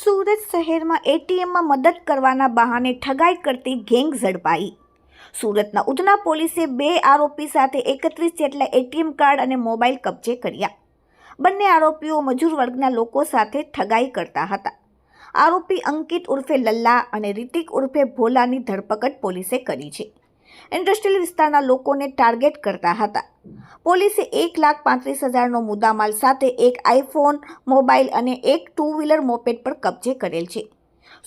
સુરત શહેરમાં એટીએમમાં મદદ કરવાના બહાને ઠગાઈ કરતી ગેંગ ઝડપાઈ. સુરતના ઉધના પોલીસે બે આરોપી સાથે એકત્રીસ જેટલા એટીએમ કાર્ડ અને મોબાઈલ કબજે કર્યા. બંને આરોપીઓ મજૂર વર્ગના લોકો સાથે ઠગાઈ કરતા હતા. આરોપી અંકિત ઉર્ફે લલ્લા અને રિતિક ઉર્ફે ભોલાની ધરપકડ પોલીસે કરી છે. ઇન્ડસ્ટ્રીયલ વિસ્તારના લોકોને ટાર્ગેટ કરતા હતા. પોલીસે એક લાખ પાંત્રીસ હજારનો મુદ્દામાલ સાથે એક આઈફોન મોબાઈલ અને એક ટુ વ્હીલર મોપેડ પર કબજે કરેલ છે.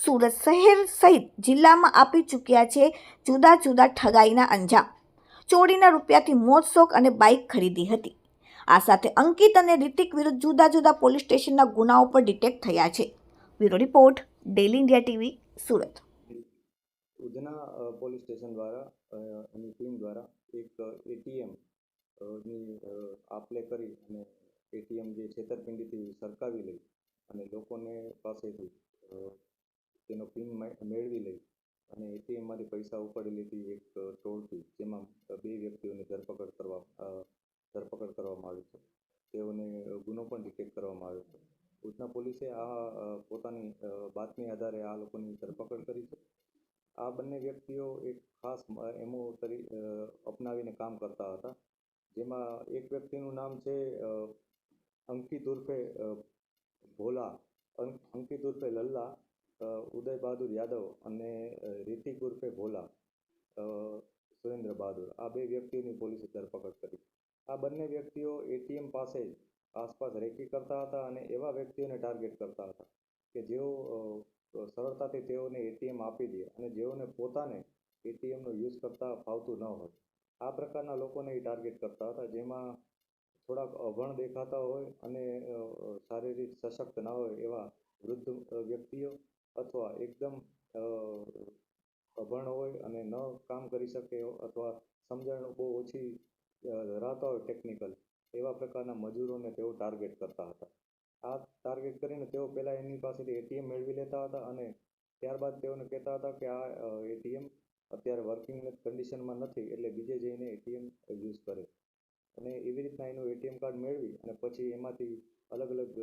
સુરત શહેર સહિત જિલ્લામાં આપી ચૂક્યા છે જુદા જુદા ઠગાઈના અંજામ. ચોરીના રૂપિયાથી મોજશોખ અને બાઇક ખરીદી હતી. આ સાથે અંકિત અને રિતિક વિરુદ્ધ જુદા જુદા પોલીસ સ્ટેશનના ગુનાઓ પર ડિટેક્ટ થયા છે. Bureau report daily India TV, Surat. Udhna police station દ્વારા એની ટીમ દ્વારા એક એટીએમ ની આપલે કરી અને એટીએમ જે છેતરપિંડીથી સરકાવી લઈ અને લોકોને પાસેથી તેનો પિન મેળવી લઈ અને એટીએમમાંથી પૈસા ઉપાડી લીધી એક ટોળકી, જેમાં બે વ્યક્તિઓની ધરપકડ કરવા ધરપકડ કરવામાં આવી છે. તેઓને ગુનો પણ ડિટેક્ટ કરવામાં આવ્યો છે. ભુજના પોલીસે આ પોતાની બાતમી આધારે આ લોકોની ધરપકડ કરી છે. આ બંને વ્યક્તિઓ એક ખાસ એમો તરી અપનાવીને કામ કરતા હતા. જેમાં એક વ્યક્તિનું નામ છે અંકિત ઉર્ફે ભોલા અંકિત ઉર્ફે લલ્લા ઉદય બહાદુર યાદવ અને રિતિક ઉર્ફે ભોલા સુરેન્દ્ર બહાદુર. આ બે વ્યક્તિઓની પોલીસે ધરપકડ કરી. આ બંને વ્યક્તિઓ એટીએમ પાસે જ આસપાસ રેકી કરતા હતા અને એવા વ્યક્તિઓને ટાર્ગેટ કરતા હતા કે જેઓ સરળતાથી તેઓને એટીએમ આપી દે અને જેઓને પોતાને એટીએમનો યુઝ કરતા ફાવતું ન હોય. આ પ્રકારના લોકોને એ ટાર્ગેટ કરતા હતા, જેમાં થોડાક અભણ દેખાતા હોય અને શારીરિક સશક્ત ના હોય એવા વૃદ્ધ વ્યક્તિઓ અથવા એકદમ અભણ હોય અને ન કામ કરી શકે અથવા સમજણ બહુ ઓછી ધરાવતા હોય ટેકનિકલ એવા પ્રકારના મજૂરોને તેઓ ટાર્ગેટ કરતા હતા. આ ટાર્ગેટ કરીને તેઓ પહેલાં એમની પાસેથી એટીએમ મેળવી લેતા હતા અને ત્યારબાદ તેઓને કહેતા હતા કે આ એટીએમ અત્યારે વર્કિંગ કન્ડિશનમાં નથી, એટલે બીજે જઈને એટીએમ યુઝ કરે. અને એવી રીતના એનું એટીએમ કાર્ડ મેળવી અને પછી એમાંથી અલગ અલગ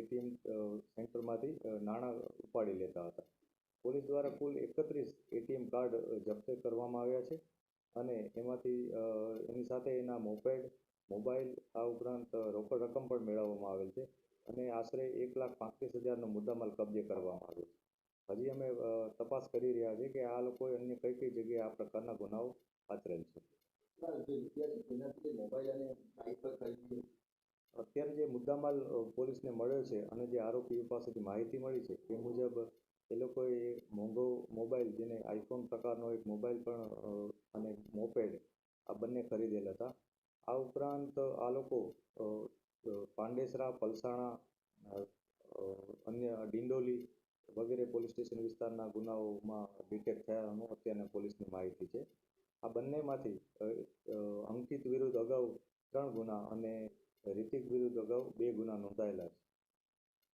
એટીએમ સેન્ટરમાંથી નાણાં ઉપાડી લેતા હતા. પોલીસ દ્વારા કુલ એકત્રીસ એટીએમ કાર્ડ જપ્ત કરવામાં આવ્યા છે અને એમાંથી એની સાથે એના મોપેડ મોબાઈલ આ ઉપરાંત રોકડ રકમ પણ મેળવવામાં આવેલ છે અને આશરે એક લાખ પાંત્રીસ હજારનો મુદ્દામાલ કબજે કરવામાં આવ્યો છે. હજી અમે તપાસ કરી રહ્યા છીએ કે આ લોકોએ અન્ય કઈ કઈ જગ્યાએ આ પ્રકારના ગુનાઓ આચરેલ છે. અત્યારે જે મુદ્દામાલ પોલીસને મળ્યો છે અને જે આરોપીઓ પાસેથી માહિતી મળી છે એ મુજબ એ લોકોએ મોંઘો મોબાઈલ જેને આઈફોન પ્રકારનો એક મોબાઈલ પણ અને મોપેડ આ બંને ખરીદેલા હતા. આ ઉપરાંત આ લોકો પાંડેસરા પલસાણા અન્ય ડિંડોલી વગેરે પોલીસ સ્ટેશન વિસ્તારના ગુનાઓમાં ડિટેક્ટ થયાનું અત્યારના પોલીસની માહિતી છે. આ બંનેમાંથી અંકિત વિરુદ્ધ અગાઉ ત્રણ ગુના અને રિતિક વિરુદ્ધ અગાઉ બે ગુના નોંધાયેલા છે.